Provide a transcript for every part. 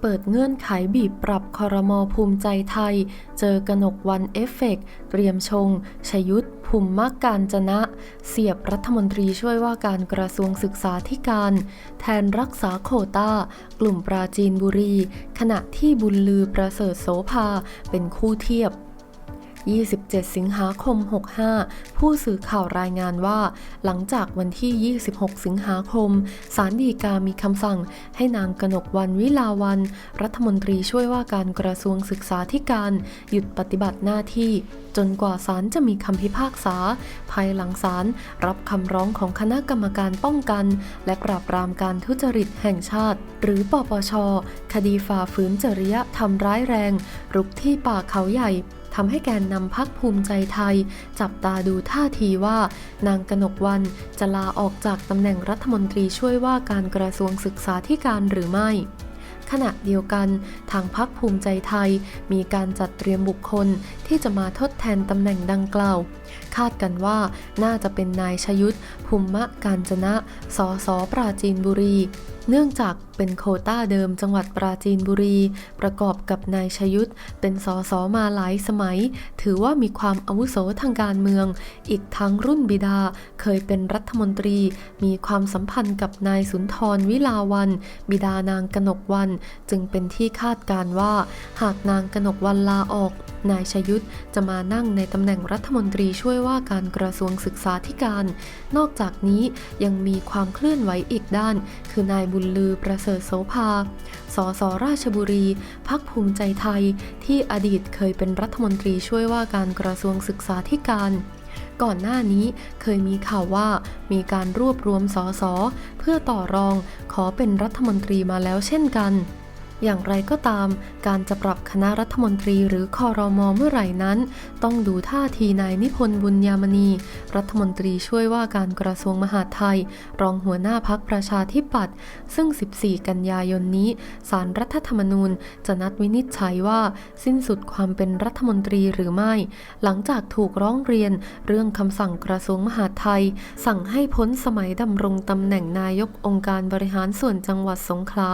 เปิดเงื่อนไขบีบปรับคอรมอภูมิใจไทย เจอกนกวันเอฟเฟกต์เตรียมชง ชยุทธภูมิมากการจนะ เสียบรัฐมนตรีช่วยว่าการกระทรวงศึกษาธิการ แทนรักษาโควตา กลุ่มปราจีนบุรี ขณะที่บุญลือประเสริฐโสภาเป็นคู่เทียบ 27 สิงหาคม 65 ผู้สื่อข่าวรายงานว่า หลังจากวันที่ 26 สิงหาคม ศาลฎีกามีคำสั่งให้นางกนกวันวิลาวัน รัฐมนตรีช่วยว่าการกระทรวงศึกษาธิการ หยุดปฏิบัติหน้าที่ จนกว่าศาลจะมีคำพิพากษา ภายหลังศาลรับคำร้องของคณะกรรมการป้องกัน และปราบปรามการทุจริตแห่งชาติ หรือปปช คดีฝ่าฝืนจริยธรรมร้ายแรง รุกที่ป่าเขาใหญ่ ทำให้แกนนำพักภูมิใจไทย จับตาดูท่าทีว่า นางกนกวันจะลาออกจากตำแหน่งรัฐมนตรีช่วยว่าการกระทรวงศึกษาธิการหรือไม่ ขณะเดียวกัน ทางพักภูมิใจไทย มีการจัดเตรียมบุคคลที่จะมาทดแทนตำแหน่งดังกล่าว คาดกันว่าน่าจะเป็นนายชยุทธภูมิมะการจนะสอสอปราจีนบุรี เนื่องจากเป็นโคต้าเดิมจังหวัดปราจีนบุรี ประกอบกับนายชยุทธเป็นสอสอมาหลายสมัย ถือว่ามีความอาวุโสทางการเมือง อีกทั้งรุ่นบิดาเคยเป็นรัฐมนตรี มีความสัมพันธ์กับนายสุนทรวิลาวัน บิดานางกนกวัน จึงเป็นที่คาดการว่า หากนางกนกวันลาออก นายชยุทธจะมานั่งในตำแหน่งรัฐมนตรีช่วยว่าการกระทรวงศึกษาธิการ นอกจากนี้ยังมีความเคลื่อนไหวอีกด้าน คือนายบุญลือประเสริฐโสภา สสราชบุรี พักภูมิใจไทย ที่อดีตเคยเป็นรัฐมนตรีช่วยว่าการกระทรวงศึกษาธิการก่อนหน้านี้เคยมีข่าวว่ามีการรวบรวมสสเพื่อต่อรองขอเป็นรัฐมนตรีมาแล้วเช่นกัน อย่างไรก็ตาม การจะปรับคณะรัฐมนตรีหรือคอรมอเมื่อไหร่นั้น ต้องดูท่าทีนายนิพนธ์บุญยามณี รัฐมนตรีช่วยว่าการกระทรวงมหาดไทย รองหัวหน้าพักประชาธิปัตย์ซึ่ง 14 กันยายนนี้ศารรัฐธรรมนูญจะนัดวินิจฉัยว่า สิ้นสุดความเป็นรัฐมนตรีหรือไม่ หลังจากถูกร้องเรียนเรื่องคำสั่งกระทรวงมหาดไทย สั่งให้พ้นสมัยดำรงตำแหน่งนายกองค์การบริหารส่วนจังหวัดสงขลา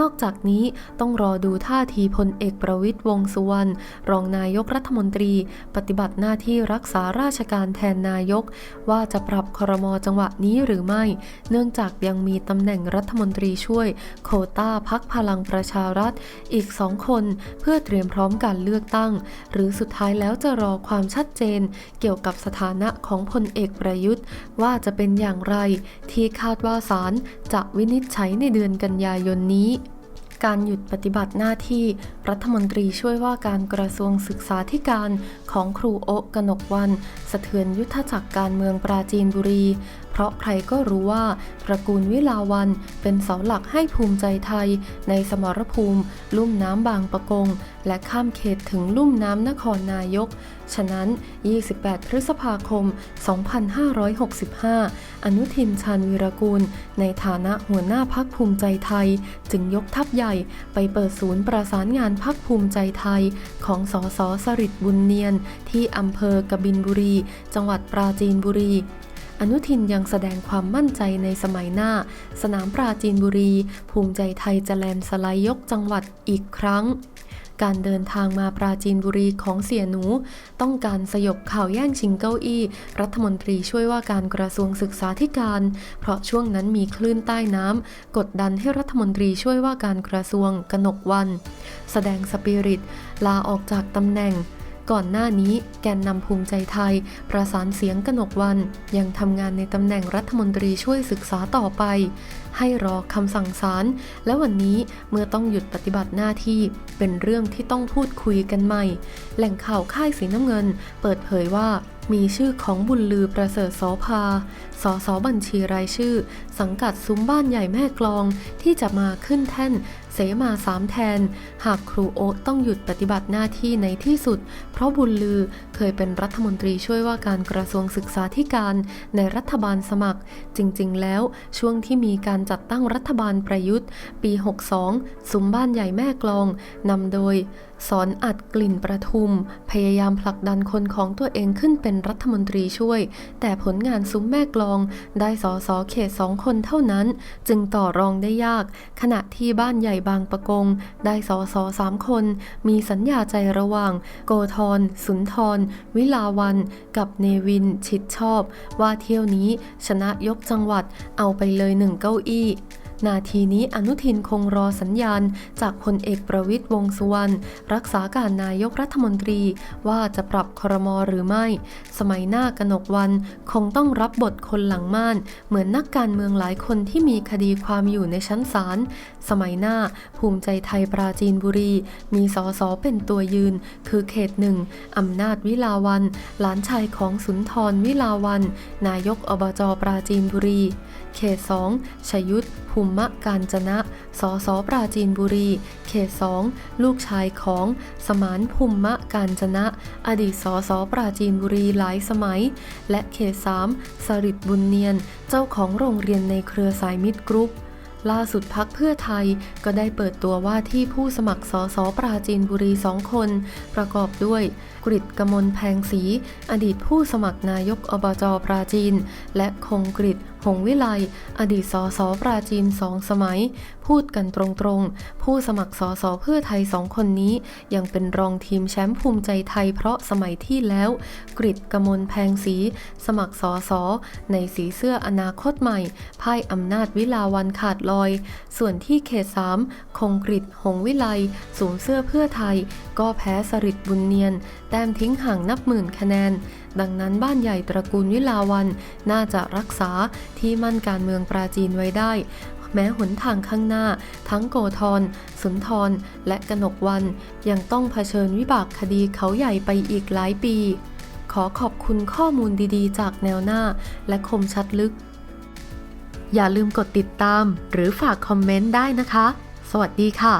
นอกจากนี้ต้องรอดูท่าทีพลเอกประวิตยวงสุวรรณรองนายกรัฐมนตรี ปฏิบัติหน้าที่รักษาราชการแทนนายก ว่าจะปรับครมจังหวะนี้หรือไม่ เนื่องจากยังมีตำแหน่งรัฐมนตรีช่วย โควต้าพักพลังประชารัฐ อีกสองคนเพื่อเตรียมพร้อมการเลือกตั้ง หรือสุดท้ายแล้วจะรอความชัดเจน เกี่ยวกับสถานะของพลเอกประยุทธ์ ว่าจะเป็นอย่างไร ที่คาดว่าศาลจะวินิจฉัยในเดือนกันยายนนี้ การหยุดปฏิบัติหน้าที่รัฐมนตรีช่วยว่าการกระทรวงศึกษาธิการของครูโอะกนกวัน สะเทือนยุทธจักรการเมืองปราจีนบุรี เพราะใครก็รู้ว่าตระกูลวิลาวันเป็นเสาหลักให้ภูมิใจไทย ในสมรภูมิ ลุ่มน้ำบางปะกง และข้ามเขตถึงลุ่มน้ำนครนายก ฉะนั้น 28 พฤษภาคม 2565 อนุทินชาญวีรกูล ในฐานะหัวหน้าพักภูมิใจไทย จึงยกทัพใหญ่ไปเปิดศูนย์ประสานงานพักภูมิใจไทย ของสสสริดบุญเนียน ที่อำเภอกบินบุรี จังหวัดปราจีนบุรีอนุทินยังแสดงความมั่นใจในสมัยหน้า สนามปราจีนบุรี ภูมิใจไทยจะแลนสไลด์ยกจังหวัดอีกครั้ง การเดินทางมาปราจีนบุรีของเสียหนู ต้องการสยบข่าวแย่งชิงเก้าอี้ รัฐมนตรีช่วยว่าการกระทรวงศึกษาธิการ เพราะช่วงนั้นมีคลื่นใต้น้ำกดดันให้รัฐมนตรีช่วยว่าการกระทรวงกนกวัน แสดงสปิริต ลาออกจากตำแหน่ง ก่อนหน้านี้แกนนำภูมิใจไทย ประสานเสียงกนกวัน ยังทำงานในตำแหน่งรัฐมนตรีช่วยศึกษาต่อไป ให้รอคำสั่งศาลและวันนี้เมื่อต้องหยุดปฏิบัติหน้าที่ เป็นเรื่องที่ต้องพูดคุยกันใหม่ แหล่งข่าวค่ายสีน้ำเงิน เปิดเผยว่ามีชื่อของบุญลือประเสริฐโสภา สสบัญชีรายชื่อ สังกัดซุ้มบ้านใหญ่แม่กลองที่จะมาขึ้นแท่น เสมาสามแทน หากครูโอ๊ตต้องหยุดปฏิบัติหน้าที่ในที่สุด เพราะบุญลือเคยเป็นรัฐมนตรีช่วยว่าการกระทรวงศึกษาธิการในรัฐบาลสมัคร จริง ๆ แล้วช่วงที่มีการจัดตั้งรัฐบาลประยุทธ์ ปี 62 สุมบ้านใหญ่แม่กลองนำโดยสอนอัดกลิ่นประทุม พยายามผลักดันคนของตัวเองขึ้นเป็นรัฐมนตรีช่วย แต่ผลงานซุ้มแม่กลอง ได้สอสอเขตสองคนเท่านั้น จึงต่อรองได้ยาก ขณะที่บ้านใหญ่บางประกง ได้สอสอสามคน มีสัญญาใจระหว่าง โกธร สุนทร วิลาวัน กับเนวิน ชิดชอบ ว่าเที่ยวนี้ชนะยกจังหวัดเอาไปเลยหนึ่งเก้าอี้ นาทีนี้อนุทินคงรอสัญญาณ จากพลเอกประวิตยวงสุวรรณรักษาการนายกรัฐมนตรีว่าจะปรับครมอหรือไม่ สมัยหน้ากนกวันคงต้องรับบทคนหลังม่าน เหมือนนักการเมืองหลายคนที่มีคดีความอยู่ในชั้นศาลสมัยหน้าภูมิใจไทยปราจีนบุรี มีสอสอเป็นตัวยืน คือเขตหนึ่งอำนาจวิลาวัน หลานชายของสุนทรวิลาวัน นายกอบจปราจีนบุรี เขต2ชยุทธภูมิการจนะ สสปราจีนบุรี เขต2ลูกชายของสมานภูมิการจนะ อดีตสสปราจีนบุรีหลายสมัย และเขต3สริดบุญเนียน เจ้าของโรงเรียนในเครือสายมิตรกรุ๊ปล่าสุดพักเพื่อไทยก็ได้เปิดตัวว่าที่ผู้สมัครสสปราจีนบุรีสองคน ประกอบด้วย กริตกมลแพงศรีอดีตผู้สมัครนายกอบจปราจีน และคงกริต หงวิไล อดีตสสปราจีนสองสมัย พูดกันตรงๆ ผู้สมัครสสเพื่อไทยสองคนนี้ ยังเป็นรองทีมแชมป์ภูมิใจไทยเพราะสมัยที่แล้ว กริตกมลแพงศรีสมัครสสในสีเสื้ออนาคตใหม่พ่ายอำนาจวิลาวันขาดลอย ส่วนที่เขต3คงกริตหงวิไลสวมเสื้อเพื่อไทย ก็แพ้สริดบุญเนียน แต้มทิ้งห่างนับหมื่นคะแนน ดังนั้นบ้านใหญ่ตระกูลวิลาวันน่าจะรักษาที่มั่นการเมืองปราจีนไว้ได้ แม้หนทางข้างหน้า ทั้งโกธร สุนทร และกนกวัน ยังต้องเผชิญวิบากคดีเขาใหญ่ไปอีกหลายปี ขอขอบคุณข้อมูลดีๆ จากแนวหน้า และคมชัดลึก อย่าลืมกดติดตาม หรือฝากคอมเมนต์ได้นะคะ สวัสดีค่ะ